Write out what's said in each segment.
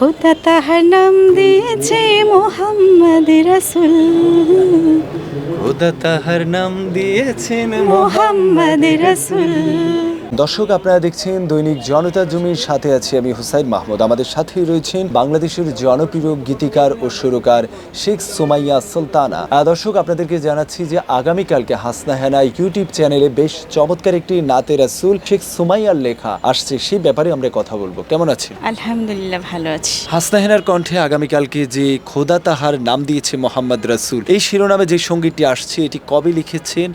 খোদা তাহার নাম দিয়েছে মোহাম্মদ রসুল। খোদা তাহার নাম দিয়েছেন মোহাম্মদ রসুল। দর্শক আপনারা দেখছেন দৈনিক জনতা জমির সাথে আছি আমি হুসাইন মাহমুদ। আমাদের সাথেই রয়েছেন বাংলাদেশের জনপ্রিয় গীতিকার ও সুরকার শেখ সুমাইয়া সুলতানা। দর্শক আপনাদেরকে জানাচ্ছি যে আগামীকালকে হাসনা হেনা ইউটিউব চ্যানেলে বেশ চমৎকার একটি নাতে রাসুল শেখ সুমাইয়ার লেখা আসছে। সেই ব্যাপারে আমরা কথা বলব। কেমন আছেন? আলহামদুলিল্লাহ ভালো আছি। হাসনা হেনার কণ্ঠে আগামীকালকে যে খোদা তাহার নাম দিয়েছে মোহাম্মদ রাসুল এই শিরোনামে যে সঙ্গীতটি আসছে এটি কবে লিখেছেন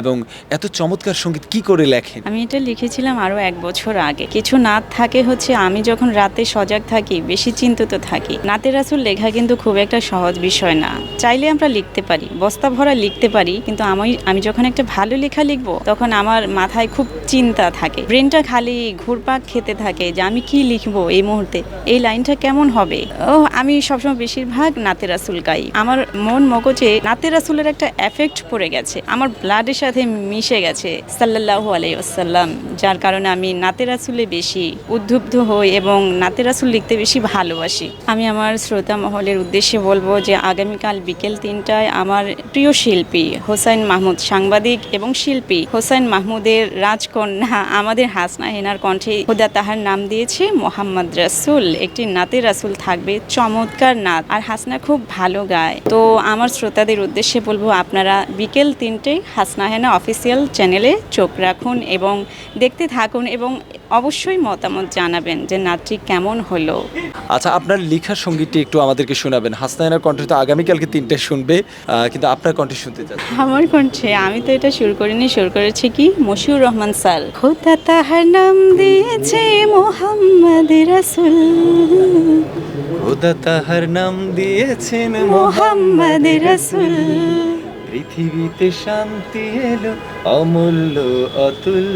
এবং এত চমৎকার সংগীত কি করে লেখেন? আমি এটা লিখেছিলাম আরও এক বছর আগে। কিছু নাত থাকে হচ্ছে আমি যখন রাতে সজাগ থাকি, বেশি চিন্তিত থাকি। নাতে রাসুল লেখা কিন্তু খুব একটা সহজ বিষয় না। চাইলে আমরা লিখতে পারি, বস্তা ভরা লিখতে পারি, কিন্তু আমি আমি যখন একটা ভালো লেখা লিখব, তখন আমার মাথায় খুব চিন্তা থাকে। ব্রেনটা খালি ঘুরপাক খেতে থাকে যে আমি কি লিখব এই মুহূর্তে, এই লাইনটা কেমন হবে? ও আমি সবসময় বেশিরভাগ নাতে রাসুল গাই। আমার মন মগজে নাতে রাসুলের একটা এফেক্ট পড়ে গেছে। আমার ব্লাডের সাথে মিশে গেছে, সাল্লাল্লাহু আলাইহি ওয়াসাল্লাম। যার কারণে আমি নাতে রাসুলে বেশি উদ্বুদ্ধ হই এবং নাতে রাসুল লিখতে বেশি ভালোবাসি। আমি আমার শ্রোতা মহলের উদ্দেশ্যে বলব যে আগামীকাল বিকেল তিনটায় আমার প্রিয় শিল্পী হোসাইন মাহমুদ সাংবাদিক এবং শিল্পী হোসাইন মাহমুদের রাজকন্যা আমাদের হাসনা হেনার কণ্ঠে খোদা তাহার নাম দিয়েছে মোহাম্মদ রাসুল। একটি নাতে রাসুল থাকবে চমৎকার নাত। আর হাসনা খুব ভালো গায়। তো আমার শ্রোতাদের উদ্দেশ্যে বলব আপনারা বিকেল তিনটে হাসনা হেনা অফিসিয়াল চ্যানেলে চোখ রাখুন এবং দেখতে থাকুন এবং অবশ্যই মতামত জানাবেন যে নাচটি কেমন হলো। আচ্ছা আপনার লেখা সঙ্গীতটি একটু আমাদেরকে শোনাবেন। হাসনায়নার কণ্ঠে তো আগামীকালকে তিনটে শুনবে কিন্তু আপনার কণ্ঠে শুনতে চাচ্ছি। আমার কণ্ঠে? আমি তো এটা শুরু করিনি শুরু করেছি কি? মশিউর রহমান স্যার। খোদা তাহার নাম দিয়েছে মোহাম্মদ রাসুল। খোদা তাহার নাম দিয়েছেন মোহাম্মদ রাসুল। পৃথিবীতে শান্তি এলো অমূল্য অতুল।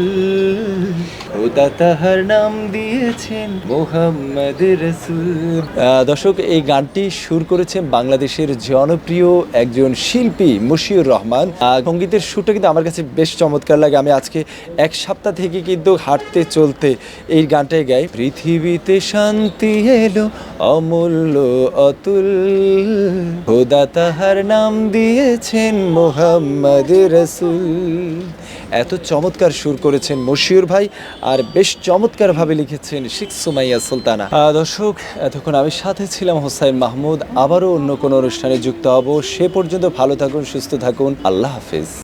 খোদা তাহার নাম দিয়েছেন মোহাম্মদ রসুল। দর্শক এই গানটি সুর করেছেন বাংলাদেশের জনপ্রিয় একজন শিল্পী মুশিউর রহমান। সঙ্গীতের সুরটা কিন্তু আমার কাছে বেশ চমৎকার লাগে। আমি আজকে এক সপ্তাহ থেকে কিন্তু হাঁটতে চলতে এই গানটাই গাই। পৃথিবীতে শান্তি এলো অমূল্য অতুল। খোদা তাহার নাম দিয়েছেন মোহাম্মদ রসুল। এত চমৎকার সুর করেছেন মশিউর ভাই, আর বেশ চমৎকারভাবে লিখেছেন শিখ সুমাইয়া সুলতানা। দর্শক, এতক্ষণ আমি সাথে ছিলাম হোসাইন মাহমুদ। আবারও অন্য কোনো অনুষ্ঠানে যুক্ত হব। সে পর্যন্ত ভালো থাকুন, সুস্থ থাকুন। আল্লাহ হাফিজ।